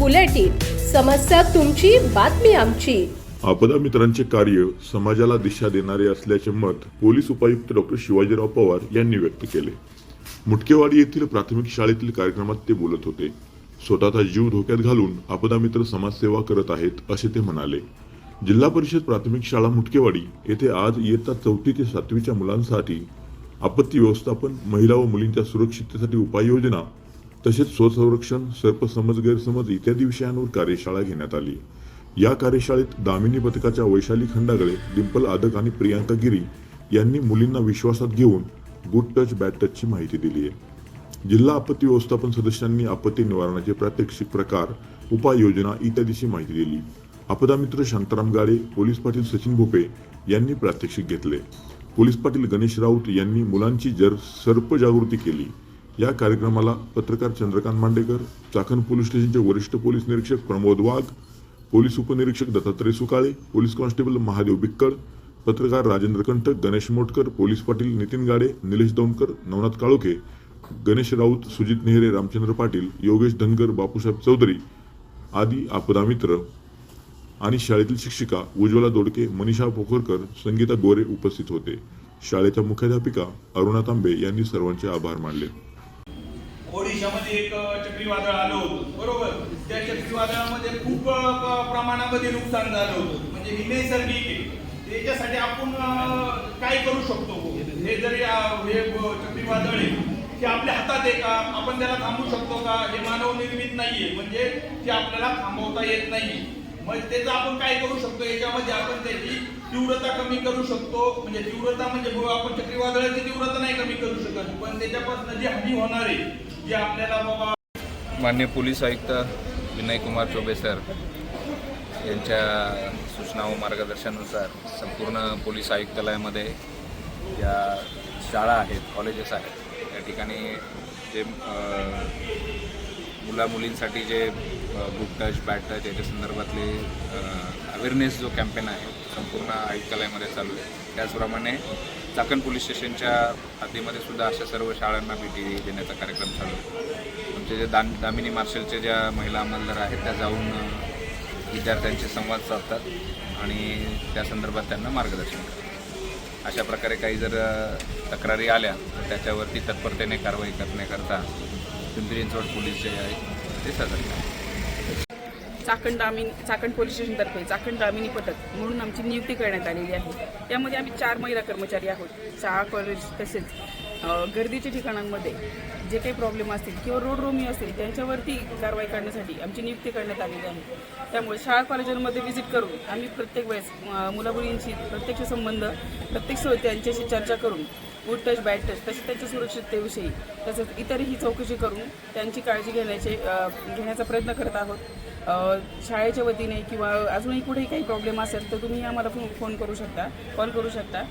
समस्या तुमची बातमी आमची. आपदा मित्रांचे कार्य समाजाला दिशा देणारे असल्याचे मत पोलीस उपायुक्त डॉक्टर शिवाजीराव पवार यांनी व्यक्त केले. मुटकेवाडी येथील प्राथमिक शाळेतील कार्यक्रमात ते बोलत होते. स्वतःचा जीव धोक्यात घालून आपदा मित्र समाजसेवा करत आहेत असे ते म्हणाले. जिल्हा परिषद प्राथमिक शाळा मुटकेवाडी येथे आज इयत्ता चौथी ते सातवीच्या मुलांसाठी आपत्ती व्यवस्थापन महिला व मुलींच्या सुरक्षिततेसाठी उपाययोजना तसेच स्वसंरक्षण सर्पसमज गैरसमज इत्यादी विषयांवर कार्यशाळा घेण्यात आली. या कार्यशाळेत दामिनी पथकाच्या वैशाली खंडागळे डिंपल आदक आणि प्रियांका गिरी यांनी मुलींना विश्वासात घेऊन गुड टच बॅड टचची माहिती दिली आहे. जिल्हा आपत्ती व्यवस्थापन सदस्यांनी आपत्ती निवारणाचे प्रात्यक्षिक प्रकार उपाययोजना इत्यादीची माहिती दिली. आपदा मित्र शांताराम गाडे पोलीस पाटील सचिन भोपे यांनी प्रात्यक्षिक घेतले. पोलीस पाटील गणेश राऊत यांनी मुलांची जर सर्प जागृती केली या कार्यक्रमाला पत्रकार चंद्रकांत मांडेकर चाकण पोलीस स्टेशनचे वरिष्ठ पोलीस निरीक्षक प्रमोद वाघ पोलीस उपनिरीक्षक दत्तात्रय सुकाळे पोलीस कॉन्स्टेबल महादेव बिक्कड पत्रकार राजेंद्र कंटक गणेश मोटकर पोलीस पाटील नितीन गाडे निलेश दौंडकर नवनाथ काळोखे गणेश राऊत सुजित नेहरे रामचंद्र पाटील योगेश धनगर बापूसाहेब चौधरी आदी आपदा मित्र आणि शाळेतील शिक्षिका उज्ज्वला दोडके मनीषा पोखरकर संगीता गोरे उपस्थित होते. शाळेच्या मुख्याध्यापिका अरुणा तांबे यांनी सर्वांचे आभार मानले. ओडिशामध्ये एक चक्रीवादळ आलं होतं. बरोबर? त्या चक्रीवादळामध्ये खूप प्रमाणामध्ये नुकसान झालं होतं. म्हणजे ही नैसर्गिक आहे. त्याच्यासाठी आपण काय करू शकतो? हे जरी हे चक्रीवादळ आहे ते आपल्या हातात आहे का? आपण त्याला थांबू शकतो का? हे मानव निर्मित नाहीये. म्हणजे ते आपल्याला थांबवता येत नाही मग त्याचं आपण काय करू शकतो? याच्यामध्ये आपण त्याची तीव्रता कमी करू शकतो. म्हणजे तीव्रता म्हणजे बुवा आपण चक्रीवादळाची तीव्रता नाही कमी करू शकत. पण त्याच्यापासून जी हानी होणार आहे जे आपल्याला बाबा मान्य पोलीस आयुक्त विनय कुमार चोबे सर यांच्या सूचना व मार्गदर्शनानुसार संपूर्ण पोलीस आयुक्तालयामध्ये या शाळा आहेत कॉलेजेस आहेत. या ठिकाणी जे अ, मुला मुलींसाठी जे बुक टच बॅट टच याच्या संदर्भातले अवेअरनेस जो कॅम्पेन आहे संपूर्ण आयुक्तालयामध्ये चालू आहे. त्याचप्रमाणे चाकण पोलीस स्टेशनच्या हद्दीमध्ये सुद्धा अशा सर्व शाळांना भेटी देण्याचा कार्यक्रम चालू आहे. आमचे जे दान दामिनी मार्शलचे ज्या महिला अंमलदार आहेत त्या जाऊन विद्यार्थ्यांशी संवाद साधतात आणि त्या संदर्भात त्यांना मार्गदर्शन करतात. अशा प्रकारे काही जर तक्रारी आल्या तर त्याच्यावरती तत्परतेने कारवाई करण्याकरता पिंपरी चिंचवड पोलीस जे आहेत ते सजग चाकण दामिनी चाकण पोलीस स्टेशनतर्फे चाकण दामिनी पथक म्हणून आमची नियुक्ती करण्यात आलेली आहे. त्यामध्ये आम्ही चार महिला कर्मचारी आहोत. शाळा कॉलेज तसेच गर्दीच्या ठिकाणांमध्ये जे काही प्रॉब्लेम असतील किंवा रोड रोमी असतील त्यांच्यावरती कारवाई करण्यासाठी आमची नियुक्ती करण्यात आलेली आहे. त्यामुळे शाळा कॉलेजांमध्ये व्हिजिट करून आम्ही प्रत्येक वेळेस मुलामुलींशी प्रत्यक्ष संबंध प्रत्यक्ष त्यांच्याशी चर्चा करून गुड टच बॅड टच तसेच त्यांच्या सुरक्षिततेविषयी. तसेच इतरही चौकशी करून त्यांची काळजी घेण्याचे घेण्याचा प्रयत्न करत आहोत. शाळेच्या वतीने किंवा अजूनही कुठेही काही प्रॉब्लेम असेल तर तुम्ही आम्हाला फोन फोन करू शकता. कॉल करू शकता.